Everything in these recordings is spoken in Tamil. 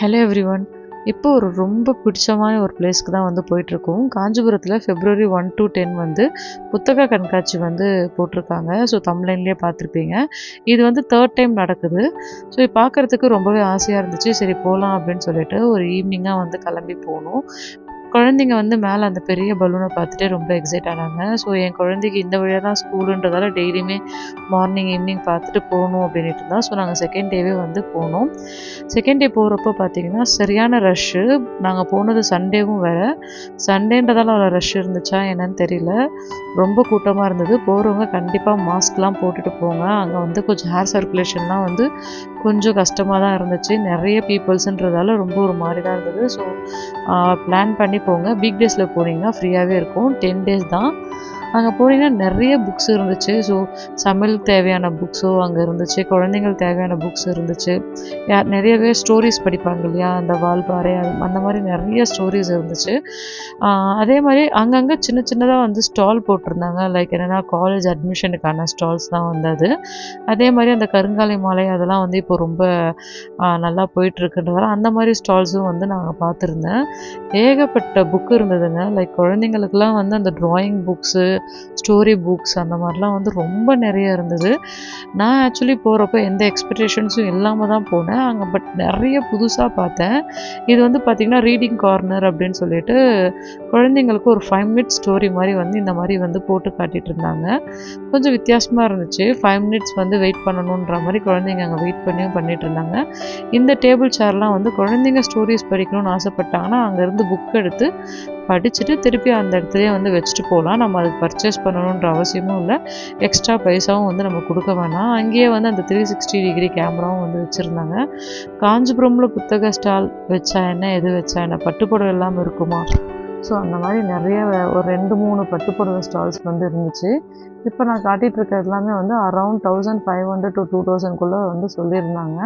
ஹலோ எவ்ரி ஒன் இப்போ ஒரு ரொம்ப பிடிச்சமான ஒரு பிளேஸ்க்கு தான் வந்து போயிட்டுருக்கோம். காஞ்சிபுரத்தில் ஃபெப்ரவரி ஒன் டு டென் வந்து புத்தக கண்காட்சி வந்து போட்டிருக்காங்க. ஸோ தமிழ்லேயே பார்த்துருப்பீங்க. இது வந்து தேர்ட் டைம் நடக்குது. ஸோ இது பார்க்குறதுக்கு ரொம்பவே ஆசையாக இருந்துச்சு. சரி போகலாம் அப்படின்னு சொல்லிட்டு ஒரு ஈவினிங்காக வந்து கிளம்பி போனோம். குழந்தைங்க வந்து மேலே அந்த பெரிய பலூனை பார்த்துட்டு ரொம்ப எக்ஸைட் ஆனாங்க. ஸோ என் குழந்தைக்கு இந்த வழியாக தான் ஸ்கூலுன்றதால டெய்லியுமே மார்னிங் ஈவினிங் பார்த்துட்டு போகணும் அப்படின்ட்டு இருந்தால் ஸோ நாங்கள் செகண்ட் டேவே வந்து போனோம். செகண்ட் டே போகிறப்போ பார்த்தீங்கன்னா சரியான ரஷ்ஷு நாங்கள் போனது சண்டேவும் வேறு. சண்டேன்றதால அவ்வளோ ரஷ் இருந்துச்சா என்னன்னு தெரியல. ரொம்ப கூட்டமாக இருந்தது. போகிறவங்க கண்டிப்பாக மாஸ்க்லாம் போட்டுட்டு போங்க. அங்கே வந்து கொஞ்சம் ஹேர் சர்க்குலேஷன்லாம் வந்து கொஞ்சம் கஷ்டமாக தான் இருந்துச்சு. நிறைய பீப்புள்ஸுன்றதால ரொம்ப ஒரு மாதிரி தான் இருந்தது. ஸோ பிளான் பண்ணி போங்க. வீக் டேஸில் போனீங்கன்னா ஃப்ரீயாகவே இருக்கும். டென் டேஸ் தான். அங்கே போனீங்கன்னா நிறைய புக்ஸ் இருந்துச்சு. ஸோ சமையலுக்கு தேவையான புக்ஸும் அங்கே இருந்துச்சு. குழந்தைங்களுக்கு தேவையான புக்ஸ் இருந்துச்சு. யார் நிறையவே ஸ்டோரிஸ் படிப்பாங்க இல்லையா? அந்த வால்பாறை அந்த மாதிரி நிறைய ஸ்டோரிஸ் இருந்துச்சு. அதே மாதிரி அங்கங்கே சின்ன சின்னதாக வந்து ஸ்டால் போட்டிருந்தாங்க. லைக் என்னென்னா காலேஜ் அட்மிஷனுக்கான ஸ்டால்ஸ் தான் வந்தது அதே. மாதிரி அந்த கருங்காலி மாலை அதெல்லாம் வந்து இப்போ ரொம்ப நல்லா போயிட்டுருக்குன்றதால அந்த மாதிரி ஸ்டால்ஸும் வந்து நாங்கள் பார்த்துருந்தேன். ஏகப்பட்ட புக்கு இருந்ததுங்க. லைக் குழந்தைங்களுக்குலாம் வந்து அந்த ட்ராயிங் புக்ஸு ஸ்டோரி புக்ஸ் அந்த மாதிரிலாம் வந்து ரொம்ப நிறைய இருந்தது. நான் ஆக்சுவலி போகிறப்ப எந்த எக்ஸ்பெக்டேஷன்ஸும் இல்லாமல் தான் போனேன். அங்கே பட் நிறைய புதுசாக பார்த்தேன். இது வந்து பார்த்திங்கன்னா ரீடிங் கார்னர் அப்படின்னு சொல்லிட்டு குழந்தைங்களுக்கு ஒரு ஃபைவ் மினிட்ஸ் ஸ்டோரி மாதிரி வந்து இந்த மாதிரி வந்து போட்டு காட்டிகிட்டு இருந்தாங்க. கொஞ்சம் வித்தியாசமாக இருந்துச்சு. ஃபைவ் மினிட்ஸ் வந்து வெயிட் பண்ணணுன்ற மாதிரி குழந்தைங்க அங்கே வெயிட் பண்ணியும் பண்ணிகிட்டு இருந்தாங்க. இந்த டேபிள் சேர்லாம் வந்து குழந்தைங்க ஸ்டோரிஸ் படிக்கணும்னு ஆசைப்பட்டாங்கன்னா அங்கேருந்து புக் எடுத்து படிச்சுட்டு திருப்பி அந்த இடத்துலையே வந்து வச்சுட்டு போகலாம் நம்ம அதுக்கு பர்ச்சேஸ் பண்ணணுன்ற அவசியமும் இல்லை. எக்ஸ்ட்ரா பைசாவும் வந்து நம்ம கொடுக்க வேணாம். அங்கேயே வந்து அந்த த்ரீ சிக்ஸ்டி டிகிரி கேமராவும் வந்து வச்சுருந்தாங்க. காஞ்சிபுரமில் புத்தக ஸ்டால் வச்சா என்ன எது வச்சா என்ன பட்டுப்புடவை இல்லாமல் இருக்குமா? ஸோ அந்த மாதிரி நிறைய ஒரு ரெண்டு மூணு பட்டுப்புடவை ஸ்டால்ஸ் வந்து இருந்துச்சு. இப்போ நான் காட்டிகிட்டு இருக்க எல்லாமே வந்து around thousand five hundred to two தௌசண்ட்குள்ளே வந்து சொல்லியிருந்தாங்க.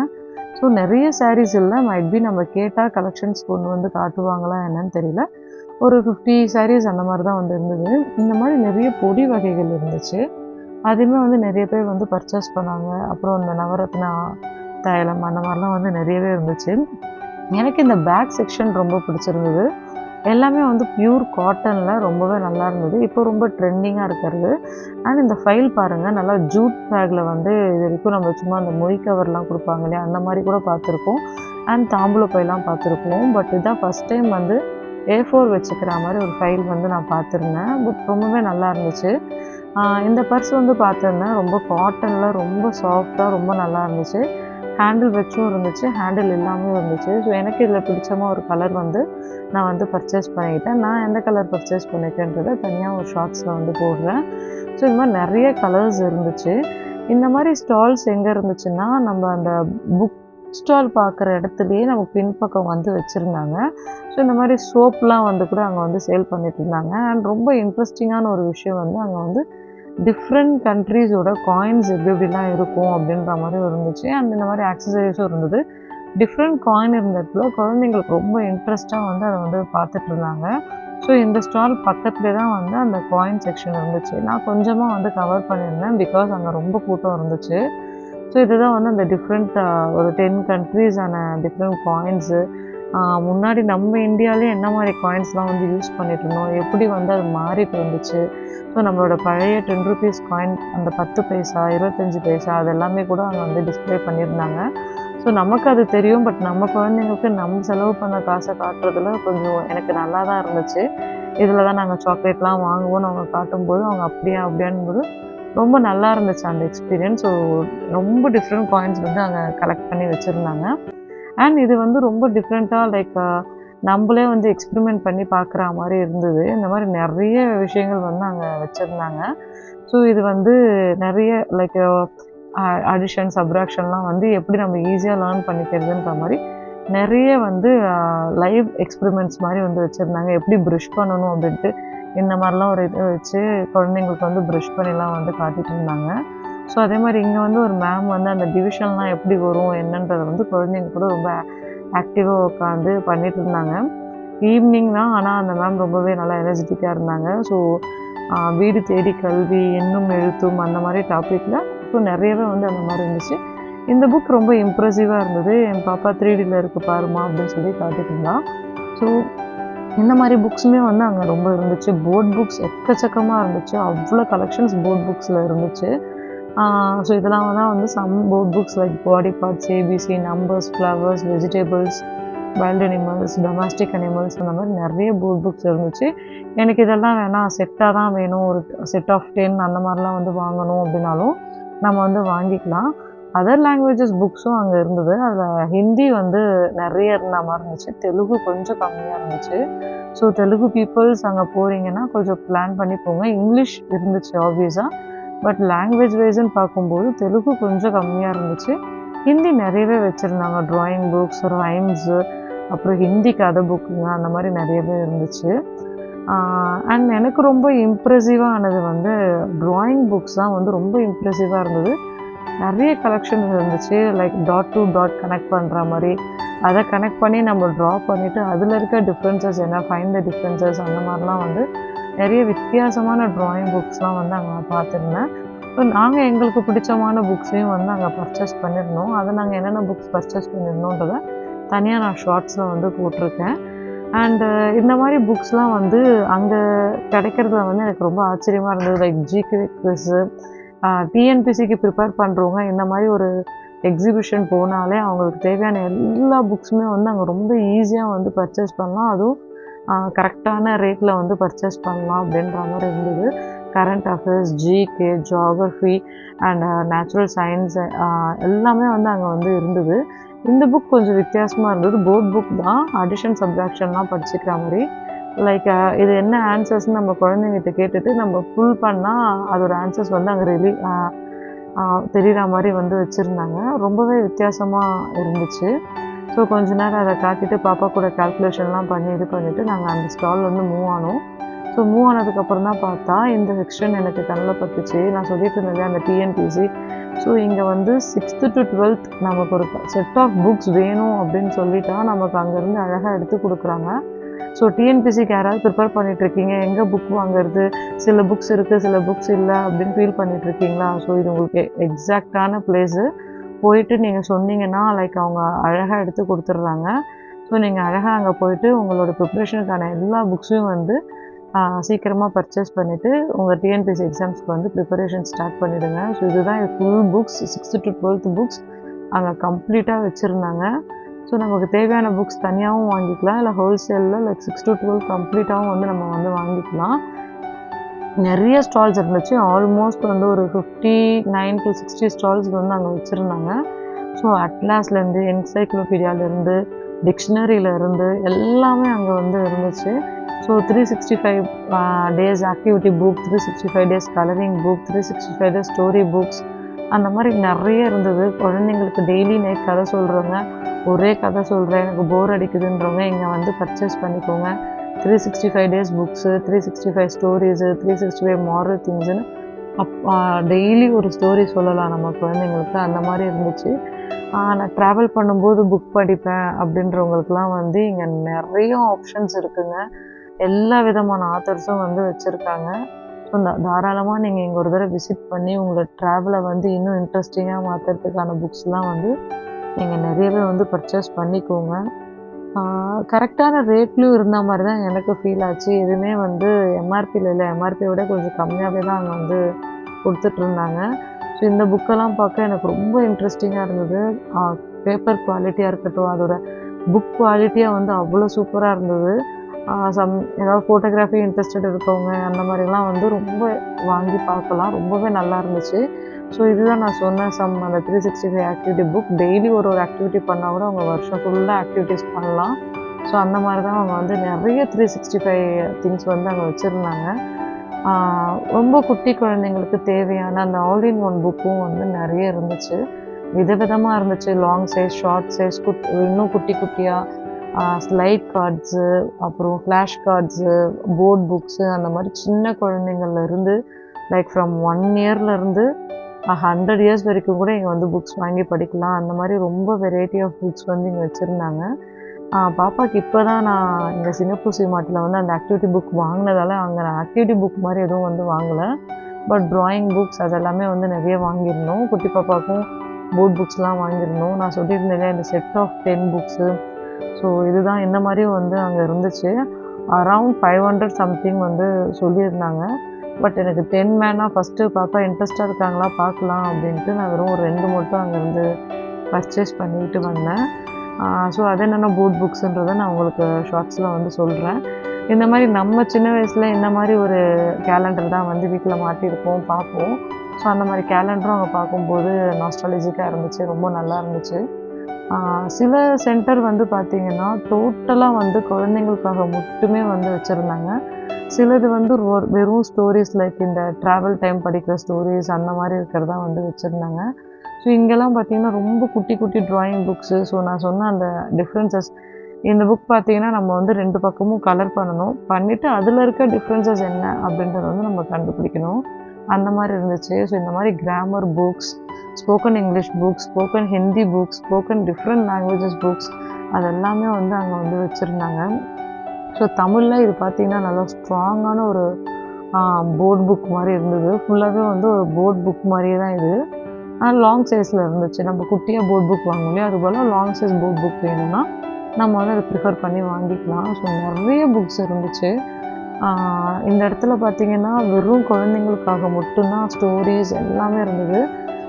ஸோ நிறைய சாரீஸ் இல்லை. மைட் பி நம்ம கேட்டால் கலெக்ஷன்ஸ் கொண்டு வந்து காட்டுவாங்களா என்னன்னு தெரியல. ஒரு ஃபிஃப்டி சாரீஸ் அந்த மாதிரி தான் வந்து இருந்தது. இந்த மாதிரி நிறைய பொடி வகைகள் இருந்துச்சு. அதுவுமே வந்து நிறைய பேர் வந்து பர்ச்சேஸ் பண்ணாங்க. அப்புறம் இந்த நவரத்னா தைலம் அந்த மாதிரிலாம் வந்து நிறையவே இருந்துச்சு. எனக்கு இந்த பேக் செக்ஷன் ரொம்ப பிடிச்சிருந்தது. எல்லாமே வந்து பியூர் காட்டனில் ரொம்பவே நல்லா இருந்தது. இப்போ ரொம்ப ட்ரெண்டிங்காக இருக்கிறது. அண்ட் இந்த ஃபைல் பாருங்கள் நல்லா ஜூட் பேக்கில் வந்து இது வரைக்கும் நம்ம சும்மா அந்த மொய் கவர்லாம் கொடுப்பாங்க இல்லையா? அந்த மாதிரி கூட பார்த்துருக்கோம் அண்ட் தாம்பூல பையெல்லாம் பார்த்துருக்கோம் பட் இதான் ஃபஸ்ட் டைம் வந்து ஏ ஃபோர் வச்சுக்கிற மாதிரி ஒரு ஃபைல் வந்து நான் பார்த்துருந்தேன். புக் ரொம்பவே நல்லா இருந்துச்சு. இந்த பர்ஸ் வந்து பார்த்துருந்தேன். ரொம்ப காட்டனில் ரொம்ப சாஃப்டாக ரொம்ப நல்லா இருந்துச்சு. ஹேண்டில் வச்சும் இருந்துச்சு. ஹேண்டில் இல்லாமல் இருந்துச்சு. ஸோ எனக்கு இதில் பிடிச்சமாக ஒரு கலர் வந்து நான் வந்து பர்ச்சேஸ் பண்ணிக்கிட்டேன் நான் எந்த கலர் பர்ச்சேஸ் பண்ணிட்டேன்றதை தனியாக ஒரு ஷார்ட்ஸில் வந்து போடுறேன். ஸோ இந்த மாதிரி நிறைய கலர்ஸ் இருந்துச்சு. இந்த மாதிரி ஸ்டால்ஸ் எங்கே இருந்துச்சுன்னா நம்ம அந்த புக் ஸ்டால் பார்க்குற இடத்துலையே நம்ம பின்பக்கம் வந்து வச்சுருந்தாங்க. ஸோ இந்த மாதிரி சோப்லாம் வந்து கூட அங்கே வந்து சேல் பண்ணிட்டு இருந்தாங்க. அண்ட் ரொம்ப இன்ட்ரெஸ்டிங்கான ஒரு விஷயம் வந்து அங்கே வந்து டிஃப்ரெண்ட் கண்ட்ரீஸோட காயின்ஸ் எப்படி எப்படிலாம் இருக்கும் அப்படின்ற மாதிரி இருந்துச்சு. அண்ட் இந்த மாதிரி ஆக்சசரிஸும் இருந்தது. டிஃப்ரெண்ட் காயின் இருந்த இடத்துல குழந்தைங்களுக்கு ரொம்ப இன்ட்ரெஸ்ட்டாக வந்து அதை வந்து பார்த்துட்டு இருந்தாங்க. ஸோ இந்த ஸ்டால் பக்கத்துலேயே தான் வந்து அந்த காயின் செக்ஷன் இருந்துச்சு. நான் கொஞ்சமாக வந்து கவர் பண்ணியிருந்தேன் பிகாஸ் அங்கே ரொம்ப கூட்டம் இருந்துச்சு. ஸோ இதுதான் வந்து அந்த டிஃப்ரெண்ட் ஒரு டென் கண்ட்ரீஸான டிஃப்ரெண்ட் காயின்ஸு முன்னாடி நம்ம இந்தியாவிலே என்ன மாதிரி காயின்ஸ்லாம் வந்து யூஸ் பண்ணிட்டு இருந்தோம்? எப்படி வந்து அது மாறிட்டு இருந்துச்சு? ஸோ நம்மளோட பழைய டென் ருபீஸ் காயின் அந்த பத்து பைசா இருபத்தஞ்சி பைசா அது எல்லாமே கூட அங்கே வந்து டிஸ்ப்ளே பண்ணியிருந்தாங்க. ஸோ நமக்கு அது தெரியும் பட் நம்ம குழந்தைங்களுக்கு நம்ம செலவு பண்ண காசை காட்டுறதுல கொஞ்சம் எனக்கு நல்லா தான் இருந்துச்சு. இதில் தான் நாங்கள் சாக்லேட்லாம் வாங்குவோம்னு அவங்க காட்டும்போது அவங்க அப்படியா அப்படியான்போது ரொம்ப நல்லா இருந்துச்சு அந்த எக்ஸ்பீரியன்ஸ் ஸோ ரொம்ப டிஃப்ரெண்ட் காயின்ஸ் வந்து அங்கே கலெக்ட் பண்ணி வச்சுருந்தாங்க. அண்ட் இது வந்து ரொம்ப டிஃப்ரெண்ட்டாக லைக் நம்மளே வந்து எக்ஸ்பிரிமெண்ட் பண்ணி பார்க்குற மாதிரி இருந்தது. இந்த மாதிரி நிறைய விஷயங்கள் வந்து அங்கே வச்சுருந்தாங்க. ஸோ இது வந்து நிறைய லைக் அடிஷன் சப்ராக்ஷன்லாம் வந்து எப்படி நம்ம ஈஸியாக லேர்ன் பண்ணிக்கிறதுன்ற மாதிரி நிறைய வந்து லைவ் எக்ஸ்பிரிமெண்ட்ஸ் மாதிரி வந்து வச்சுருந்தாங்க. எப்படி ப்ரஷ் பண்ணணும் அப்படின்ட்டு இந்த மாதிரிலாம் ஒரு இது வச்சு குழந்தைங்களுக்கு வந்து ப்ரஷ் பண்ணிலாம் வந்து காட்டிகிட்டு இருந்தாங்க. ஸோ அதே மாதிரி இங்கே வந்து ஒரு மேம் வந்து அந்த டிவிஷன்லாம் எப்படி வரும் என்னன்றதை வந்து குழந்தைங்க கூட ரொம்ப ஆக்டிவாக உட்காந்து பண்ணிகிட்டு இருந்தாங்க. ஈவினிங் தான் ஆனால் அந்த மேம் ரொம்பவே நல்லா எனர்ஜெட்டிக்காக இருந்தாங்க. ஸோ வீடு தேடி கல்வி எண்ணும் எழுத்தும் அந்த மாதிரி டாப்பிக்கில் ஸோ நிறையவே வந்து அந்த மாதிரி இருந்துச்சு. இந்த புக் ரொம்ப இம்ப்ரெசிவாக இருந்தது. என் பாப்பா த்ரீ டியில் இருக்கு பாருமா அப்படின்னு சொல்லி காட்டிட்டு இருந்தான் ஸோ இந்த மாதிரி புக்ஸுமே வந்து அங்கே ரொம்ப இருந்துச்சு. போர்ட் புக்ஸ் எக்கச்சக்கமாக இருந்துச்சு. அவ்வளோ கலெக்ஷன்ஸ் போர்ட் புக்ஸில் இருந்துச்சு. ஸோ இதெல்லாம் தான் வந்து some board books like body parts A B C numbers flowers vegetables wild animals domestic animals அந்த மாதிரி நிறைய போர்ட் புக்ஸ் இருந்துச்சு. எனக்கு இதெல்லாம் வேணாம். செட்டாக தான் வேணும். ஒரு செட் ஆஃப் டென் அந்த மாதிரிலாம் வந்து வாங்கணும் அப்படின்னாலும் நம்ம வந்து வாங்கிக்கலாம். அதர் லாங்குவேஜஸ் புக்ஸும் அங்கே இருந்தது. அதில் ஹிந்தி வந்து நிறைய இருந்த மாதிரி இருந்துச்சு. தெலுங்கு கொஞ்சம் கம்மியாக இருந்துச்சு. ஸோ தெலுங்கு பீப்புள்ஸ் அங்கே போகிறீங்கன்னா கொஞ்சம் பிளான் பண்ணி போங்க. இங்கிலீஷ் இருந்துச்சு ஆப்வியஸாக பட் லாங்குவேஜ் வைஸ்ன்னு பார்க்கும்போது தெலுங்கு கொஞ்சம் கம்மியாக இருந்துச்சு. ஹிந்தி நிறையவே வச்சுருந்தாங்க. ட்ராயிங் புக்ஸ் ரைம்ஸு அப்புறம் ஹிந்தி கதை புக்குங்க அந்த மாதிரி நிறையவே இருந்துச்சு. அண்ட் எனக்கு ரொம்ப இம்ப்ரெசிவாக ஆனது வந்து ட்ராயிங் புக்ஸ் தான் வந்து ரொம்ப இம்ப்ரெசிவாக இருந்தது. நிறைய கலெக்ஷன்ஸ் இருந்துச்சு. Like dot to dot connect பண்ணுற மாதிரி. அதை கனெக்ட் பண்ணி நம்ம ட்ரா பண்ணிவிட்டு அதில் இருக்க டிஃப்ரென்சஸ் என்ன ஃபைன் த டிஃப்ரென்சஸ் அந்த மாதிரிலாம் வந்து நிறைய வித்தியாசமான ட்ராயிங் புக்ஸ்லாம் வந்து அங்கே பார்த்துருந்தேன். ஸோ நாங்கள் எங்களுக்கு பிடிச்சமான புக்ஸையும் வந்து அங்கே பர்ச்சேஸ் பண்ணியிருந்தோம் அதை நாங்கள் என்னென்ன புக்ஸ் பர்ச்சேஸ் பண்ணியிருந்தோன்றதை தனியாக நான் ஷார்ட்ஸில் வந்து போட்டிருக்கேன். அண்டு இந்த மாதிரி புக்ஸ்லாம் வந்து அங்கே கிடைக்கிறதுல வந்து எனக்கு ரொம்ப ஆச்சரியமாக இருந்தது. லைக் ஜிகே குவிஸு டிஎன்பிசிக்கு ப்ரிப்பேர் பண்ணுறவங்க இந்த மாதிரி ஒரு எக்ஸிபிஷன் போனாலே அவங்களுக்கு தேவையான எல்லா புக்ஸுமே வந்து அங்கே ரொம்ப ஈஸியாக வந்து பர்ச்சேஸ் பண்ணலாம். அதுவும் கரெக்டான ரேட்டில் வந்து பர்ச்சேஸ் பண்ணலாம் அப்படின்ற மாதிரி இருந்தது. Current affairs GK geography and natural science எல்லாமே வந்து அங்கே வந்து இருந்தது. இந்த புக் கொஞ்சம் வித்தியாசமாக இருந்தது. போர்ட் புக் தான். அடிஷன் சப்ஜாக்ஷன்லாம் படிச்சுக்கிற மாதிரி. லைக் uh, இது என்ன ஆன்சர்ஸ்னு நம்ம குழந்தைங்கிட்ட கேட்டுட்டு நம்ம ஃபுல் பண்ணால் அதோட ஆன்சர்ஸ் வந்து அங்கே ரிலீ தெரிகிற மாதிரி வந்து வச்சுருந்தாங்க. ரொம்பவே வித்தியாசமாக இருந்துச்சு. ஸோ கொஞ்ச நேரம் அதை காட்டிட்டு பாப்பா கூட கால்குலேஷன்லாம் பண்ணி இது பண்ணிவிட்டு நாங்கள் அந்த ஸ்டால் வந்து மூவ் ஆனோம். ஸோ மூவ் ஆனதுக்கப்புறம் தான் பார்த்தா இந்த செக்ஷன் எனக்கு கண்ணில் பட்டுச்சு. நான் சொல்லிட்டு இருந்தேன் அந்த டிஎன்பிசி ஸோ இங்கே வந்து சிக்ஸ்த்து டு டுவெல்த் நமக்கு ஒரு செட் ஆஃப் புக்ஸ் வேணும் அப்படின்னு சொல்லிட்டா நமக்கு அங்கேருந்து அழகாக எடுத்து கொடுக்குறாங்க. ஸோ டிஎன்பிசிக்கு யாராவது ப்ரிப்பேர் பண்ணிகிட்ருக்கீங்க எங்கே புக் வாங்குறது? சில புக்ஸ் இருக்குது சில புக்ஸ் இல்லை அப்படின்னு ஃபீல் பண்ணிகிட்ருக்கீங்களா ஸோ இது உங்களுக்கு எக்ஸாக்டான பிளேஸு போயிட்டு நீங்கள் சொன்னீங்கன்னா லைக் அவங்க அழகாக எடுத்து கொடுத்துட்றாங்க. ஸோ நீங்கள் அழகாக அங்கே போயிட்டு உங்களோட ப்ரிப்ரேஷனுக்கான எல்லா புக்ஸையும் வந்து சீக்கிரமாக பர்ச்சேஸ் பண்ணிவிட்டு உங்கள் டிஎன்பிசி எக்ஸாம்ஸ்க்கு வந்து ப்ரிப்பரேஷன் ஸ்டார்ட் பண்ணிவிடுங்க ஸோ இதுதான் full books sixth to twelfth books அங்கே கம்ப்ளீட்டாக வச்சுருந்தாங்க. ஸோ நமக்கு தேவையான புக்ஸ் தனியாகவும் வாங்கிக்கலாம். இல்லை ஹோல்சேலில் லைக் சிக்ஸ் டு டுவெல் கம்ப்ளீட்டாகவும் வந்து நம்ம வந்து வாங்கிக்கலாம். நிறைய ஸ்டால்ஸ் இருந்துச்சு. ஆல்மோஸ்ட் வந்து ஒரு fifty nine to sixty stalls வந்து அங்கே வச்சுருந்தாங்க. ஸோ அட்லாஸ்லேருந்து என்சைக்ளோபீடியாவிலேருந்து டிக்ஷனரியிலேருந்து எல்லாமே அங்கே வந்து இருந்துச்சு. So three sixty five days activity book three sixty five days colouring book three sixty five days story books அந்த மாதிரி நிறைய இருந்தது. குழந்தைங்களுக்கு டெய்லி நைட் கதை சொல்கிறவங்க ஒரே கதை சொல்கிறேன் எனக்கு போர் அடிக்குதுன்றவங்க இங்கே வந்து பர்ச்சேஸ் பண்ணிக்கோங்க. Three sixty five days books three sixty five stories three sixty five moral திங்ஸ்னு up daily ஒரு ஸ்டோரி சொல்லலாம் நம்ம குழந்தைங்களுக்கு. அந்த மாதிரி இருந்துச்சு. நான் ட்ராவல் பண்ணும்போது புக் படிப்பேன் அப்படின்றவங்களுக்குலாம் வந்து இங்கே நிறைய ஆப்ஷன்ஸ் இருக்குங்க. எல்லா விதமான ஆத்தர்ஸும் வந்து வச்சுருக்காங்க. தாராளமாக நீங்கள் இங்கே ஒரு தடவை விசிட் பண்ணி உங்களோட ட்ராவலை வந்து இன்னும் இன்ட்ரெஸ்டிங்காக மாற்றுறதுக்கான புக்ஸ்லாம் வந்து நீங்கள் நிறையவே வந்து பர்ச்சேஸ் பண்ணிக்கோங்க. கரெக்டான ரேட்லேயும் இருந்த மாதிரி தான் எனக்கு ஃபீல் ஆச்சு. எதுவுமே வந்து எம்ஆர்பியில் இல்லை. எம்ஆர்பியை விட கொஞ்சம் கம்மியாகவே தான் அங்கே வந்து கொடுத்துட்ருந்தாங்க ஸோ இந்த புக்கெல்லாம் பார்க்க எனக்கு ரொம்ப இன்ட்ரெஸ்டிங்காக இருந்தது. பேப்பர் குவாலிட்டியாக இருக்கட்டும் அதோட புக் குவாலிட்டியாக வந்து அவ்வளோ சூப்பராக இருந்தது. சம் ஏதாவது ஃபோட்டோகிராஃபி இன்ட்ரெஸ்டட் இருக்கவங்க அந்த மாதிரிலாம் வந்து ரொம்ப வாங்கி பார்க்கலாம். ரொம்பவே நல்லா இருந்துச்சு. ஸோ இதுதான் நான் சொன்ன சம் அந்த three sixty five activity book daily ஒரு ஒரு ஆக்டிவிட்டி பண்ணால் கூட அவங்க வருஷம் ஃபுல்லாக ஆக்டிவிட்டீஸ் பண்ணலாம். ஸோ அந்த மாதிரி தான் அவங்க வந்து நிறைய த்ரீ சிக்ஸ்டி ஃபைவ் திங்ஸ் வந்து அங்கே வச்சுருந்தாங்க. ரொம்ப குட்டி குழந்தைங்களுக்கு தேவையான அந்த ஆல் இன் ஒன் புக்கும் வந்து நிறைய இருந்துச்சு. விதவிதமாக இருந்துச்சு. Long size short size good இன்னும் குட்டி குட்டியாக ஸ்லைட் கார்ட்ஸு அப்புறம் ஃப்ளாஷ் கார்ட்ஸு போர்ட் புக்ஸு அந்த மாதிரி சின்ன குழந்தைங்கள்லேருந்து லைக் ஃப்ரம் ஒன் இயர்லேருந்து ஹண்ட்ரட் இயர்ஸ் வரைக்கும் கூட இங்கே வந்து புக்ஸ் வாங்கி படிக்கலாம். அந்த மாதிரி ரொம்ப வெரைட்டி ஆஃப் புக்ஸ் வந்து இங்கே வச்சுருந்தாங்க. பாப்பாவுக்கு இப்போ தான் நான் இந்த சிங்கப்பூர் சிமாட்டில் வந்து அந்த ஆக்டிவிட்டி புக் வாங்கினதால அங்கே நான் ஆக்டிவிட்டி புக் மாதிரி எதுவும் வந்து வாங்கலை. பட் ட்ராயிங் புக்ஸ் அதெல்லாமே வந்து நிறைய வாங்கியிருந்தோம். குட்டி பாப்பாவுக்கும் போர்ட் புக்ஸ்லாம் வாங்கியிருந்தோம். நான் சொல்லியிருந்தேன் இந்த set of ten books so இதுதான் இந்த மாதிரியும் வந்து அங்கே இருந்துச்சு. அரவுண்ட் ஃபைவ் ஹண்ட்ரட் சம்திங் வந்து சொல்லியிருந்தாங்க. பட் எனக்கு டென் மேனாக ஃபஸ்ட்டு பார்த்தா இன்ட்ரெஸ்ட்டாக இருக்காங்களா பார்க்கலாம் அப்படின்ட்டு நான் வெறும் ஒரு ரெண்டு மட்டும் அங்கேருந்து பர்ச்சேஸ் பண்ணிட்டு வந்தேன். ஸோ அது என்னென்ன போட் புக்ஸுன்றதை நான் உங்களுக்கு ஷார்ட்ஸில் வந்து சொல்கிறேன் இந்த மாதிரி நம்ம சின்ன வயசில் இந்த மாதிரி ஒரு கேலண்டர் தான் வந்து வீட்டில் மாட்டியிருப்போம் பார்ப்போம். ஸோ அந்த மாதிரி கேலண்டரும் அங்கே பார்க்கும்போது நாஸ்டாலஜிக்காக இருந்துச்சு ரொம்ப நல்லா இருந்துச்சு. சில சென்டர் வந்து பார்த்திங்கன்னா டோட்டலாக வந்து குழந்தைங்களுக்காக மட்டுமே வந்து வச்சுருந்தாங்க. சிலது வந்து வெறும் ஸ்டோரிஸ் லைக் இந்த ட்ராவல் டைம் படிக்கிற ஸ்டோரிஸ் அந்த மாதிரி இருக்கிறதா வந்து வச்சுருந்தாங்க. ஸோ இங்கெல்லாம் பார்த்திங்கன்னா ரொம்ப குட்டி குட்டி ட்ராயிங் புக்ஸு ஸோ நான் சொன்ன அந்த டிஃப்ரென்சஸ் இந்த புக் பார்த்தீங்கன்னா நம்ம வந்து ரெண்டு பக்கமும் கலர் பண்ணணும். பண்ணிவிட்டு அதில் இருக்க டிஃப்ரென்சஸ் என்ன அப்படின்றத வந்து நம்ம கண்டுபிடிக்கணும். அந்த மாதிரி இருந்துச்சு. ஸோ இந்த மாதிரி grammar books spoken English books spoken Hindi books spoken different languages books அதெல்லாமே வந்து அங்கே வந்து வச்சுருந்தாங்க. ஸோ தமிழில் இது பார்த்திங்கன்னா நல்லா ஸ்ட்ராங்கான ஒரு போர்ட் புக் மாதிரி இருந்தது. ஃபுல்லாகவே வந்து ஒரு போர்ட் புக் மாதிரியே தான் இது. ஆனால் லாங் சைஸில் இருந்துச்சு. நம்ம குட்டியாக போர்ட் புக் வாங்குவோம் இல்லையா? அது போல் லாங் சைஸ் போர்ட் புக் வேணும்னா நம்ம வந்து அதை ப்ரிஃபர் பண்ணி வாங்கிக்கலாம். ஸோ நிறைய புக்ஸ் இருந்துச்சு. இந்த இடத்துல பார்த்தீங்கன்னா வெறும் குழந்தைங்களுக்காக மட்டும்தான் ஸ்டோரிஸ் எல்லாமே இருந்தது.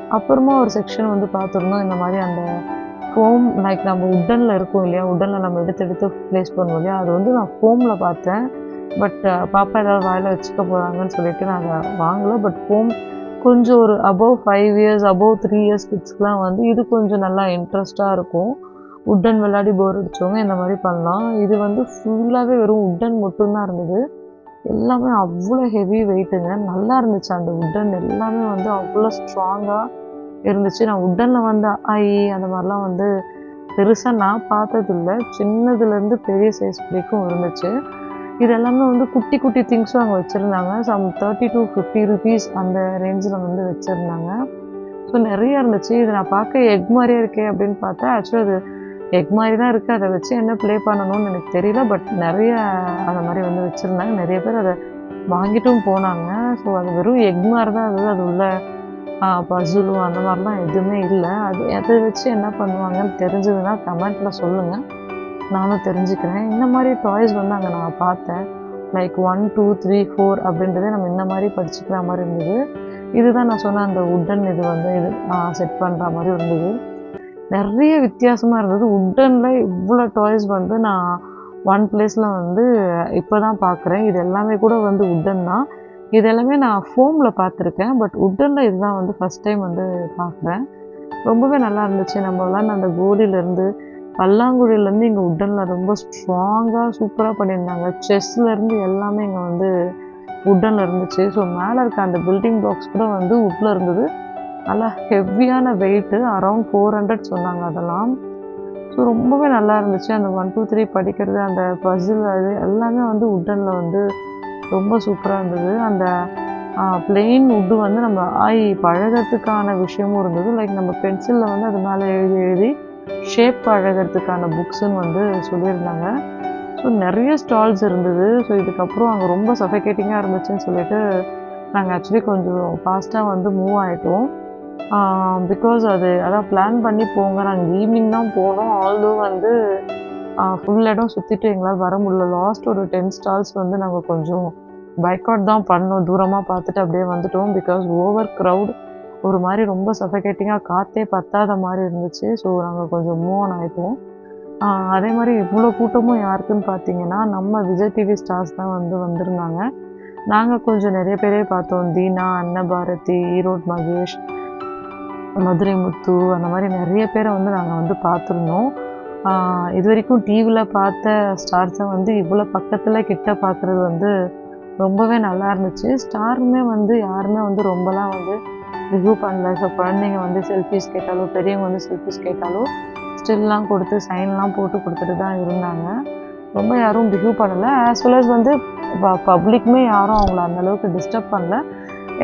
அப்புறமா ஒரு செக்ஷன் வந்து பார்த்துருந்தோம் இந்த மாதிரி அந்த ஃபோம் லைக் நம்ம உட்டனில் இருக்கும் இல்லையா? உட்டனில் நம்ம எடுத்து எடுத்து ப்ளேஸ் பண்ணுவோம் இல்லையா? அது வந்து நான் ஃபோமில் பார்த்தேன். பட் பாப்பா ஏதாவது வாயில் வச்சுக்க போகிறாங்கன்னு சொல்லிட்டு நான் அதை வாங்கலை. பட் ஃபோம் கொஞ்சம் ஒரு above five years above three years கிட்ஸ்க்குலாம் வந்து இது கொஞ்சம் நல்லா இன்ட்ரெஸ்ட்டாக இருக்கும். உட்டன் விளையாடி போர் அடித்தவங்க இந்த மாதிரி பண்ணலாம். இது வந்து ஃபுல்லாகவே வெறும் உட்டன் மட்டும்தான் இருந்தது. எல்லாமே அவ்வளோ ஹெவி வெயிட்டுங்க நல்லா இருந்துச்சு அந்த உட்டன். எல்லாமே வந்து அவ்வளோ ஸ்ட்ராங்காக இருந்துச்சு. நான் உட்டனில் வந்து ஐ அந்த மாதிரிலாம் வந்து பெருசாக நான் பார்த்ததில்ல. சின்னதுலேருந்து பெரிய சைஸ் வரைக்கும் இருந்துச்சு. இது எல்லாமே வந்து குட்டி குட்டி திங்ஸும் அங்கே வச்சுருந்தாங்க. Some thirty to fifty rupees அந்த ரேஞ்சில் வந்து வச்சுருந்தாங்க. ஸோ நிறையா இருந்துச்சு. இது நான் பார்க்க எக் மாதிரியே இருக்கே அப்படின்னு பார்த்தா ஆக்சுவலாக அது எக் மாதிரி தான் இருக்குது அதை வச்சு என்ன ப்ளே பண்ணணும்னு எனக்கு தெரியல. பட் நிறைய அந்த மாதிரி வந்து வச்சுருந்தாங்க. நிறைய பேர் அதை வாங்கிட்டும் போனாங்க. ஸோ அது வெறும் எக் மாதிரி தான் அது அது உள்ள பசுலு அந்த மாதிரிலாம் எதுவுமே இல்லை. அது அதை வச்சு என்ன பண்ணுவாங்கன்னு தெரிஞ்சதுன்னா கமெண்ட்டில் சொல்லுங்கள் நானும் தெரிஞ்சுக்கிறேன். இந்த மாதிரி டாய்ஸ் வந்து அங்கே நான் பார்த்தேன். Like one two three four அப்படின்றதே நம்ம இந்த மாதிரி படிச்சுக்கிற மாதிரி இருந்தது. இதுதான் நான் சொன்ன அந்த உட்டன் இது வந்து இது செட் பண்ணுற மாதிரி இருந்தது. நிறைய வித்தியாசமாக இருந்தது. உட்டனில் இவ்வளோ டாய்ஸ் வந்து நான் ஒன் பிளேஸில் வந்து இப்போ தான் பார்க்குறேன் இது எல்லாமே கூட வந்து உட்டன் தான். இது எல்லாமே நான் ஃபோமில் பார்த்துருக்கேன். பட் உட்டனில் இதுதான் வந்து ஃபஸ்ட் டைம் வந்து பார்க்குறேன் ரொம்பவே நல்லா இருந்துச்சு. நம்ம விளாட்ன அந்த கோலிலேருந்து பல்லாங்குழிலேருந்து இங்கே உட்டனில் ரொம்ப ஸ்ட்ராங்காக சூப்பராக பண்ணியிருந்தாங்க. செஸ்லேருந்து எல்லாமே இங்கே வந்து உட்டனில் இருந்துச்சு. ஸோ மேலே இருக்க அந்த பில்டிங் பாக்ஸ் கூட வந்து உட்டில் இருந்தது. நல்லா ஹெவியான வெயிட்டு அரவுண்ட் ஃபோர் ஹண்ட்ரட் சொன்னாங்க அதெல்லாம். ஸோ ரொம்பவே நல்லா இருந்துச்சு. அந்த ஒன் டூ த்ரீ படிக்கிறது அந்த பசில் அது எல்லாமே வந்து உட்டனில் வந்து ரொம்ப சூப்பராக இருந்தது. அந்த பிளெயின் உட்டு வந்து நம்ம ஆய் பழகிறதுக்கான விஷயமும் இருந்தது. லைக் நம்ம பென்சிலில் வந்து அது மேலே எழுதி எழுதி ஷேப் பழகிறதுக்கான புக்ஸுன்னு வந்து சொல்லியிருந்தாங்க. ஸோ நிறைய ஸ்டால்ஸ் இருந்தது. ஸோ இதுக்கப்புறம் அங்கே ரொம்ப சஃபகேட்டிங்காக இருந்துச்சுன்னு சொல்லிட்டு நாங்கள் ஆக்சுவலி கொஞ்சம் ஃபாஸ்ட்டாக வந்து மூவ் ஆகிட்டோம் பிகாஸ் அது அதான் பிளான் பண்ணி போங்க. நாங்கள் ஈவினிங் தான் போனோம். ஆல்தோ வந்து ஃபுல் இடம் சுற்றிட்டு எங்களால் வர முடியல. லாஸ்ட் ஒரு டென் ஸ்டால்ஸ் வந்து நாங்கள் கொஞ்சம் பைக் அவுட் தான் பண்ணோம். தூரமாக பார்த்துட்டு அப்படியே வந்துட்டோம். பிகாஸ் ஓவர் க்ரௌட் ஒரு மாதிரி ரொம்ப சஃபகேட்டிங்காக காற்றே பத்தாத மாதிரி இருந்துச்சு. ஸோ நாங்கள் கொஞ்சம் மூவ் ஆன் ஆகிட்டோம் அதே மாதிரி இவ்வளோ கூட்டமும் யாருக்குன்னு பார்த்தீங்கன்னா நம்ம விஜய் டிவி ஸ்டார்ஸ் தான் வந்து வந்திருந்தாங்க. நாங்கள் கொஞ்சம் நிறைய பேரே பார்த்தோம். தீனா அன்னபாரதி ஈரோட் மகேஷ் மதுரை முத்து அந்த மாதிரி நிறைய பேரை வந்து நாங்கள் வந்து பார்த்துருந்தோம். இது வரைக்கும் டிவியில் பார்த்த ஸ்டார்ஸை வந்து இவ்வளோ பக்கத்தில் கிட்ட பார்க்குறது வந்து ரொம்பவே நல்லா இருந்துச்சு. ஸ்டாருமே வந்து யாருமே வந்து ரொம்பலாம் வந்து ரிவ்யூ பண்ணல. ஸோ குழந்தைங்க வந்து செல்ஃபிஸ் கேட்டாலோ பெரியவங்க வந்து செல்ஃபிஸ் கேட்டாலோ ஸ்டில்லாம் கொடுத்து சைன்லாம் போட்டு கொடுத்துட்டு தான் இருந்தாங்க. ரொம்ப யாரும் பிஹேவ் பண்ணலை. ஆஸ் வெல் அஸ் வந்து பப்ளிக்குமே யாரும் அவங்கள அந்தளவுக்கு டிஸ்டர்ப் பண்ணல.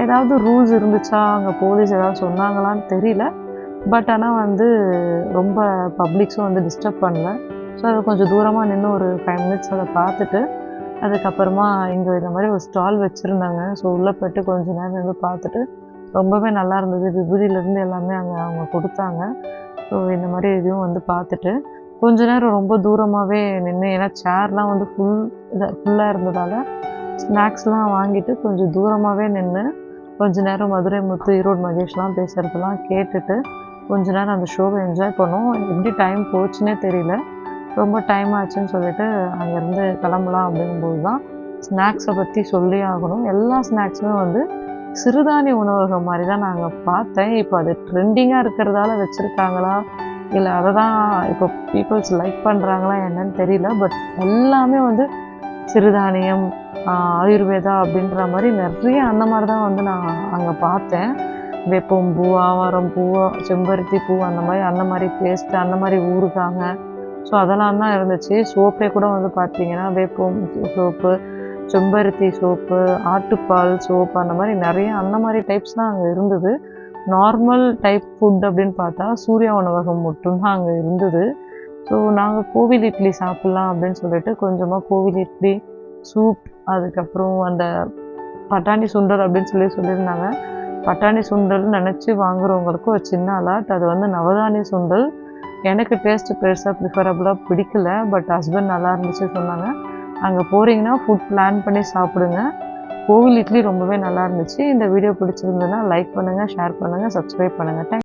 ஏதாவது ரூல்ஸ் இருந்துச்சா? அங்கே போலீஸ் ஏதாவது சொன்னாங்களான்னு தெரியல. பட் ஆனால் வந்து ரொம்ப பப்ளிக்ஸும் வந்து டிஸ்டர்ப் பண்ணல. ஸோ அதை கொஞ்சம் தூரமாக நின்று ஒரு ஃபைவ் மினிட்ஸ் அதை பார்த்துட்டு அதுக்கப்புறமா இங்கே இந்த மாதிரி ஒரு ஸ்டால் வச்சுருந்தாங்க. ஸோ உள்ளே போய்ட்டு கொஞ்ச நேரம் வந்து பார்த்துட்டு ரொம்பவே நல்லா இருந்தது. விபூதியிலேருந்து எல்லாமே அங்கே அவங்க கொடுத்தாங்க. ஸோ இந்த மாதிரி இதுவும் வந்து பார்த்துட்டு கொஞ்ச நேரம் ரொம்ப தூரமாகவே நின்று ஏன்னா சேர்லாம் வந்து ஃபுல் ஃபுல்லாக இருந்ததால் ஸ்நாக்ஸ்லாம் வாங்கிட்டு கொஞ்சம் தூரமாகவே நின்று கொஞ்ச நேரம் மதுரை முத்து ஈரோடு மகேஷ்லாம் பேசுகிறதெல்லாம் கேட்டுட்டு கொஞ்ச நேரம் அந்த ஷோவை என்ஜாய் பண்ணோம். எப்படி டைம் போச்சுன்னே தெரியல. ரொம்ப டைம் ஆச்சுன்னு சொல்லிட்டு அங்கேருந்து கிளம்பலாம் அப்படிங்கும்போது தான் ஸ்நாக்ஸை பற்றி சொல்லி ஆகணும். எல்லா ஸ்நாக்ஸுமே வந்து சிறுதானிய உணவகம் மாதிரி தான் நாங்கள் பார்த்தேன். இப்போ அது ட்ரெண்டிங்காக இருக்கிறதால வச்சுருக்காங்களா? இல்லை அதை தான் இப்போ பீப்புள்ஸ் லைக் பண்ணுறாங்களா என்னன்னு தெரியல. பட் எல்லாமே வந்து சிறுதானியம் ஆயுர்வேதா அப்படின்ற மாதிரி நிறைய அந்த மாதிரி தான் வந்து நான் அங்கே பார்த்தேன். வேப்பம்பூ ஆவாரம் பூ செம்பருத்தி பூ அந்த மாதிரி அந்த மாதிரி பேஸ்ட் அந்த மாதிரி ஊறுகாங்க. ஸோ அதெல்லாம் தான் இருந்துச்சு. சோப்பே கூட வந்து பார்த்தீங்கன்னா வேப்பம் சோப்பு செம்பருத்தி சோப்பு ஆட்டுப்பால் சோப்பு அந்த மாதிரி நிறைய அந்த மாதிரி டைப்ஸ் தான் அங்கே இருந்தது. நார்மல் டைப் ஃபுட் அப்படின்னு பார்த்தா சூர்யா உணவகம் மட்டும்தான் அங்கே இருந்தது. ஸோ நாங்கள் கோவில் இட்லி சாப்பிட்லாம் அப்படின்னு சொல்லிட்டு கொஞ்சமாக கோவில் இட்லி சூப் அதுக்கப்புறம் அந்த பட்டாணி சுண்டல் அப்படின்னு சொல்லி சொல்லியிருந்தாங்க. பட்டாணி சுண்டல் நினச்சி வாங்குறவங்களுக்கு ஒரு சின்ன அலர்ட் அது வந்து நவதானிய சுண்டல். எனக்கு டேஸ்ட்டு பெருசாக ப்ரிஃபரபுளாக பிடிக்கல பட் ஹஸ்பண்ட் நல்லா இருந்துச்சு சொன்னாங்க. அங்கே போகிறீங்கன்னா ஃபுட் பிளான் பண்ணி சாப்பிடுங்க. கோவில் இட்லி ரொம்பவே நல்லா இருந்துச்சு. இந்த வீடியோ பிடிச்சிருந்ததுன்னா லைக் பண்ணுங்கள் ஷேர் பண்ணுங்கள் சப்ஸ்கிரைப் பண்ணுங்கள் தேங்க்